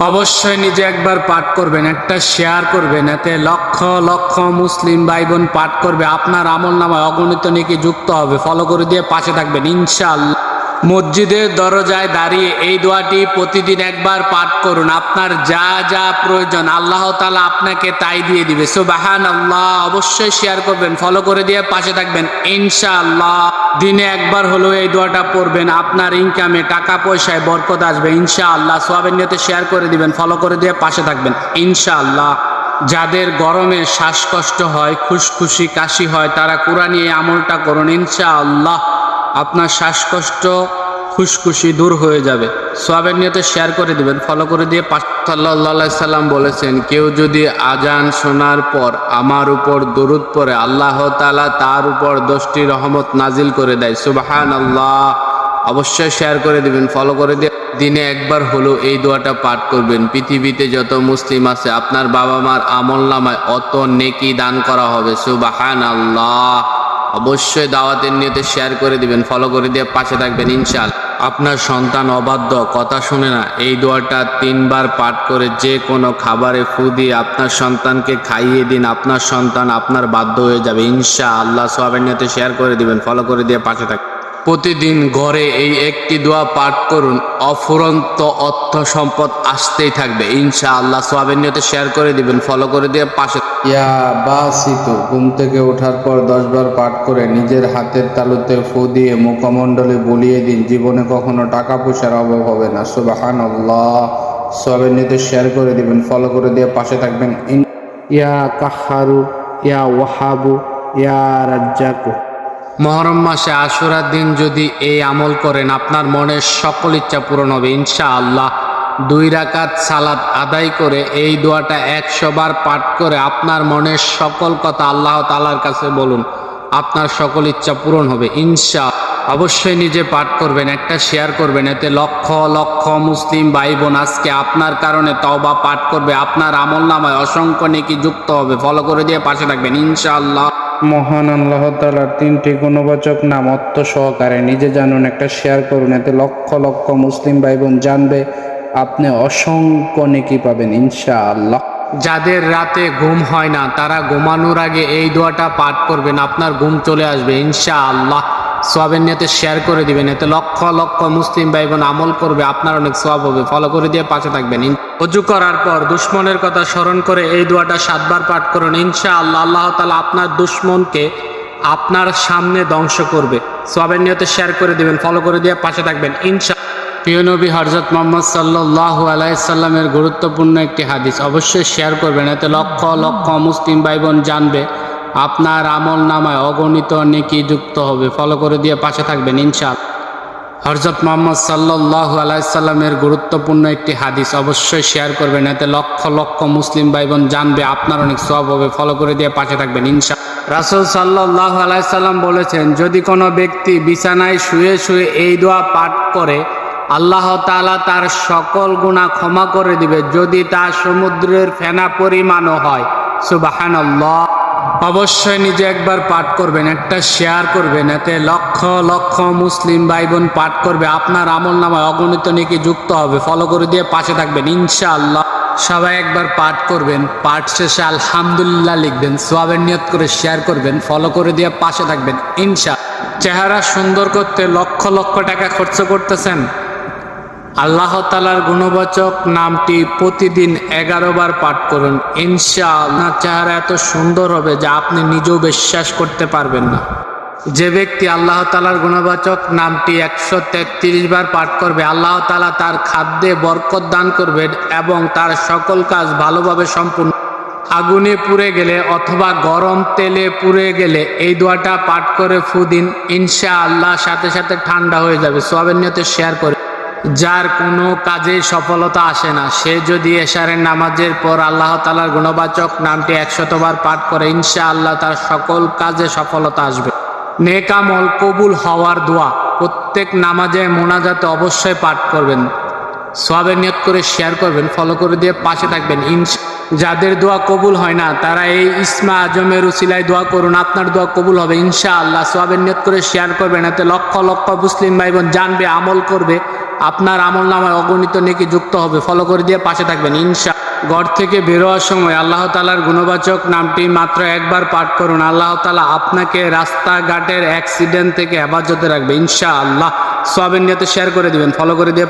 অবশ্যই নিজে একবার পাঠ করবেন, একটা শেয়ার করবেন, এতে লক্ষ লক্ষ মুসলিম ভাই বোন পাঠ করবে। আপনার আমল নামায় অগণিত নেকি যুক্ত হবে। ফলো করে দিয়ে পাশে থাকবেন, ইনশাআল্লাহ। মসজিদের দরজায় দাঁড়িয়ে এই দোয়াটি প্রতিদিন একবার পাঠ করুন। আপনার যা যা প্রয়োজন, আল্লাহ তালা আপনাকে তাই দিয়ে দিবে। সুবাহান আল্লাহ অবশ্যই শেয়ার করবেন ফলো করে দিয়ে পাশে থাকবেন। ইনশাআল্লাহ। দিনে একবার হলেও এই দোয়াটা পড়বেন। আপনার ইনকামে টাকা পয়সায় বরকত আসবে। ইনশাআল্লাহ। সোয়াবের নিয়তে শেয়ার করে দিবেন ফলো করে দিয়ে পাশে থাকবেন। ইনশাআল্লাহ। যাদের গরমে শ্বাসকষ্ট হয়, খুশখুশি, কাশি হয়, তারা কোরআন এই আমলটা করুন। ইনশাআল্লাহ। আপনার শ্বাসকষ্ট, খুশখুশি দূর হয়ে যাবে। সোয়াবের নিয়তে শেয়ার করে দিবেন। ফলো করে দিয়ে পাশ সাল্লাহ সাল্লাম বলেছেন, কেউ যদি আজান শোনার পর আমার উপর দরুদ পরে আল্লাহ তালা তার উপর দশটি রহমত নাজিল করে দেয়। সুবাহান আল্লাহ অবশ্যই শেয়ার করে দিবেন। ফলো করে দিয়ে দিনে একবার হলো এই দোয়াটা পাঠ করবেন। পৃথিবীতে যত মুসলিম আছে, আপনার বাবা মার আমল নামায় অত নেকি দান করা হবে। সুবাহান আল্লাহ অবশ্যই দাওয়াতের নিয়তে শেয়ার করে দিবেন ফলো করে দিয়ে পাশে থাকবেন ইনশাল আপনার সন্তান অবাধ্য, কথা শুনে না, এই দোয়াটা তিনবার পাঠ করে যে কোনো খাবারে ফু দিয়ে আপনার সন্তানকে খাইয়ে দিন, আপনার সন্তান আপনার বাধ্য হয়ে যাবে ইনশা আল্লাহ সোয়াবের নিয়তে শেয়ার করে দিবেন ফলো করে দিয়ে পাশে থাকবেন। প্রতিদিন ঘরে এই একটি দোয়া পাঠ করুন। অফুরন্ত অর্থ সম্পদ আসতেই থাকবে। ইনশা আল্লাহ সোয়াবের নিয়তে শেয়ার করে দিবেন ফলো করে দিয়ে পাশে ইয়া বাসিত ঘুম থেকে ওঠার পর দশবার পাঠ করে নিজের হাতের তালুতে ফু দিয়ে মুখমণ্ডলে বলিয়ে দিন। জীবনে কখনো টাকা পয়সার অভাব হবে না। সুবাহান আল্লাহ সবের নিতে শেয়ার করে দিবেন ফলো করে দিয়ে পাশে থাকবেন। ইয়া কাহারু ইয়া ওয়াহাবু ইয়া রাজ্জাকু। মহরম মাসে আশুরার দিন যদি এই আমল করেন, আপনার মনের সকল ইচ্ছা পূরণ হবে ইনশা আল্লাহ দুই রাকাত সালাত আদায় করে এই দোয়াটা একশো বার পাঠ করে আপনার মনের সকল কথা আল্লাহ তালার কাছে বলুন, আপনার সকল ইচ্ছা পূরণ হবে, ইনশা। অবশ্যই নিজে পাঠ করবেন, একটা শেয়ার করবেন, এতে লক্ষ লক্ষ মুসলিম ভাই বোন আজকে আপনার কারণে তওবা পাঠ করবে, আপনার আমল নামায় অসংখ্য নেকি যুক্ত হবে, ফলো করে দিয়ে পাশে থাকবেন, ইনশাআল্লাহ। মহান আল্লাহ তালার তিনটি গুণবাচক নাম অর্থ সহকারে নিজে জানুন, একটা শেয়ার করুন, এতে লক্ষ লক্ষ মুসলিম ভাই বোন জানবে, আপনি অসংখ্য নেকি পাবেন ইনশা আল্লাহ যাদের রাতে ঘুম হয় না, তারা ঘুমানোর আগে এই দোয়াটা পাঠ করবেন, আপনার ঘুম চলে আসবে ইনশা আল্লাহ সোয়াবের নিয়তে শেয়ার করে দিবেন, এতে লক্ষ লক্ষ মুসলিম ভাই বোন আমল করবে, আপনার অনেক সোয়াব হবে। ফলো করে দিয়ে পাশে থাকবেন। অজু করার পর দুশ্মনের কথা স্মরণ করে এই দোয়াটা সাতবার পাঠ করুন। ইনশা আল্লাহ আল্লাহ তালা আপনার দুশ্মনকে আপনার সামনে ধ্বংস করবে। সোয়াবের নিয়তে শেয়ার করে দিবেন ফলো করে দিয়ে পাশে থাকবেন। ইনশা প্রিয় নবী হরজত মোহাম্মদ সাল্লাহ আলাইসাল্লামের গুরুত্বপূর্ণ একটি হাদিস, অবশ্যই শেয়ার করবেন। এতে লক্ষ লক্ষ মুসলিম ভাই বোন জানবে। আপনার আমল নামায় অগণিত নেকি যুক্ত হবে। ফলো করে দিয়ে পাশে থাকবেন ইনশাল হরজত মোহাম্মদ সাল্লাহ আলাইসাল্লামের গুরুত্বপূর্ণ একটি হাদিস অবশ্যই শেয়ার করবেন। এতে লক্ষ লক্ষ মুসলিম ভাই বোন জানবে, আপনার অনেক সব হবে। ফলো করে দিয়ে পাশে থাকবেন ইনশা রাসুল সাল্লাহ আলাইসাল্লাম বলেছেন, যদি কোনো ব্যক্তি বিছানায় শুয়ে শুয়ে এই দোয়া পাঠ করে, আল্লাহ তাআলা তার সকল গুণা ক্ষমা করে দিবে। যদি তা সমুদ্রের ফেনা পরিমাণও হয়। সুবাহান অবশ্যই নিজে একবার পাঠ করবেন, একটা শেয়ার করবেন, এতে লক্ষ লক্ষ মুসলিম ভাই বোন পাঠ করবে। আপনার আমল নামায় অগণিত নেকি যুক্ত হবে। ফলো করে দিয়ে পাশে থাকবেন, ইনশাআল্লাহ। সবাই একবার পাঠ করবেন, পাঠ শেষে আলহামদুলিল্লাহ লিখবেন, সোয়াবের নিয়ত করে শেয়ার করবেন ফলো করে দিয়ে পাশে থাকবেন ইনশা চেহারা সুন্দর করতে লক্ষ লক্ষ টাকা খরচ করতেছেন। আল্লাহ তালার গুণবাচক নামটি প্রতিদিন এগারো বার পাঠ করুন। ইনশা আপনার চেহারা এত সুন্দর হবে যা আপনি নিজেও বিশ্বাস করতে পারবেন না। যে ব্যক্তি আল্লাহ তালার গুণবাচক নামটি একশো তেত্রিশ বার পাঠ করবে, আল্লাহ তালা তার খাদ্যে বরকত দান করবেন এবং তার সকল কাজ ভালোভাবে সম্পূর্ণ। আগুনে পুড়ে গেলে অথবা গরম তেলে পুড়ে গেলে এই দোয়াটা পাঠ করে ফুদিন ইনশা আল্লাহ সাথে সাথে ঠান্ডা হয়ে যাবে। সোয়াবের নিয়তে শেয়ার করে যার কোনো কাজে সফলতা আসে না। সে যদি এশারের নামাজের পর আল্লাহ তালার গুণবাচক নামটি একশতবার পাঠ করে ইনশা আল্লাহ তার সকল কাজে সফলতা আসবে। নেকামল কবুল হওয়ার দোয়া প্রত্যেক নামাজে মোনাজাতে অবশ্যই পাঠ করবেন। সোয়াবের নিয়ত করে শেয়ার করবেন, ফলো করে দিয়ে পাশে থাকবেন। ইনশা যাদের দোয়া কবুল হয় না, তারা এই ইসমা আজমের উসিলায় দোয়া করুন, আপনার দোয়া কবুল হবে। ইনশা আল্লাহ সোয়াবের নিয়ত করে শেয়ার করবেন, এতে লক্ষ লক্ষ মুসলিম ভাই বোন জানবে, আমল করবে। আপনার আমল নামায় অগণিত নেকি যুক্ত হবে। ফলো করে দিয়ে পাশে থাকবেন। ইনশা ঘর থেকে বেরোয়ার সময় আল্লাহ তালার গুণবাচক নামটি মাত্র একবার পাঠ করুন। আল্লাহ তালা আপনাকে রাস্তাঘাটের অ্যাক্সিডেন্ট থেকে হেফাজতে রাখবে। ইনশা আল্লাহ সোয়াবের নিয়তে শেয়ার করে দিবেন। ফলো করে দিয়ে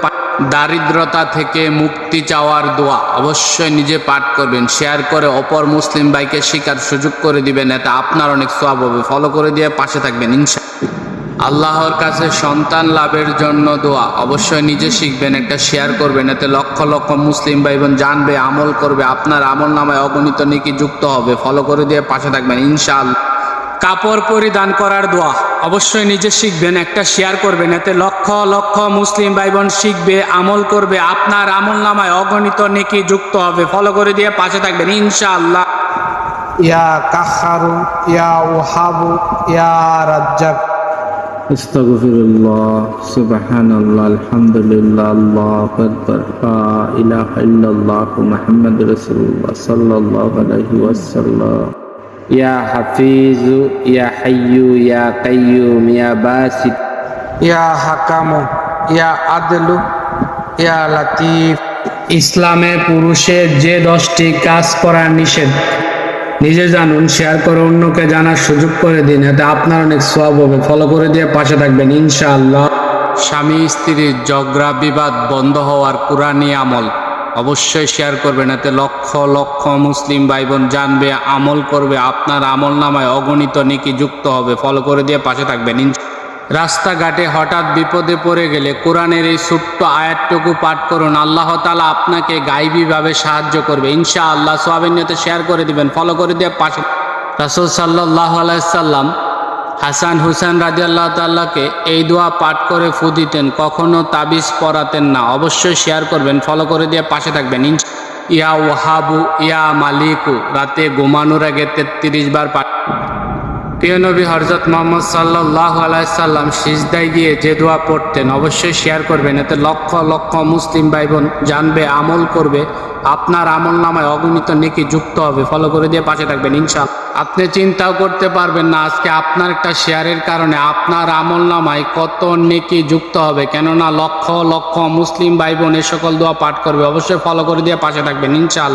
দারিদ্রতা থেকে মুক্তি চাওয়ার দোয়া অবশ্যই নিজে পাঠ করবেন। শেয়ার করে অপর মুসলিম ভাইকে শিকার সুযোগ করে দিবেন। এতে আপনার অনেক সোয়াব হবে। ফলো করে দিয়ে পাশে থাকবেন। ইনশা আল্লাহর কাছে সন্তান লাভের জন্য দোয়া। অবশ্যই নিজে শিখবেন, একটা শেয়ার করবেন। এতে লক্ষ লক্ষ মুসলিম ভাই বোন জানবে, আমল করবে। আপনার আমল নামায় অগণিত নেকি যুক্ত হবে। ফলো করে দিয়ে পাশে থাকবেন, ইনশাআল্লাহ। কাপড় পরিধান করার দোয়া। অবশ্যই নিজে শিখবেন, একটা শেয়ার করবেন। এতে লক্ষ লক্ষ মুসলিম ভাই বোন শিখবে, আমল করবে। আপনার আমল নামায় অগণিত নেকি যুক্ত হবে। ফলো করে দিয়ে পাশে থাকবেন, ইনশাআল্লাহ। ইয়া কাহারু ইয়া ওহাবু ইয়া রাজ্জাক। ইয়া ইয়া ইয়া ইয়া ইয়া ইসলামে পুরুষের যে দশটি কাজ করা নিষেধ নিজে জানুন শেয়ার করে অন্যকে জানার সুযোগ করে দিন, এতে আপনার অনেক সব হবে। ফলো করে দিয়ে পাশে থাকবেন, ইনশাআল্লাহ। স্বামী স্ত্রীর ঝগড়া, বিবাদ বন্ধ হওয়ার কোরআনী আমল অবশ্যই শেয়ার করবেন, এতে লক্ষ লক্ষ মুসলিম ভাই বোন জানবে, আমল করবে, আপনার আমল নামায় অগণিত নেকি যুক্ত হবে। ফলো করে দিয়ে পাশে থাকবেন রাস্তাঘাটে হঠাৎ বিপদে পড়ে গেলে কোরআনের এই ছোট্ট আয়াতটুকু পাঠ করুন। আল্লাহ তালা আপনাকে গাইবীভাবে সাহায্য করবে। ইনশা আল্লাহ সোয়াবের নিয়তে শেয়ার করে দিবেন। ফলো করে দিয়ে পাশে রাসুল সাল্লাহ আলাইসাল্লাম হাসান হুসেন রাজি আল্লাহ তাল্লাহকে এই দোয়া পাঠ করে ফু দিতেন। কখনো তাবিজ পড়াতেন না। অবশ্যই শেয়ার করবেন, ফলো করে দিয়ে পাশে থাকবেন। ইনশা ইয়া ওহাবু ইয়া মালিকু, রাতে ঘুমানোর আগে তেত্রিশ বার পাঠ প্রিয় নবী হরজত মোহাম্মদ সাল্লাহ আলাইসাল্লাম সিজদায় গিয়ে যে দোয়া পড়তেন, অবশ্যই শেয়ার করবেন। এতে লক্ষ লক্ষ মুসলিম ভাই বোন জানবে, আমল করবে। আপনার আমল নামায় অগণিত নেকি যুক্ত হবে। ফলো করে দিয়ে পাশে থাকবেন ইনশাল আপনি চিন্তাও করতে পারবেন না, আজকে আপনার একটা শেয়ারের কারণে আপনার আমল নামায় কত নেকি যুক্ত হবে। কেননা লক্ষ লক্ষ মুসলিম ভাই বোন এ সকল দোয়া পাঠ করবে। অবশ্যই ফলো করে দিয়ে পাশে থাকবেন ইনশাল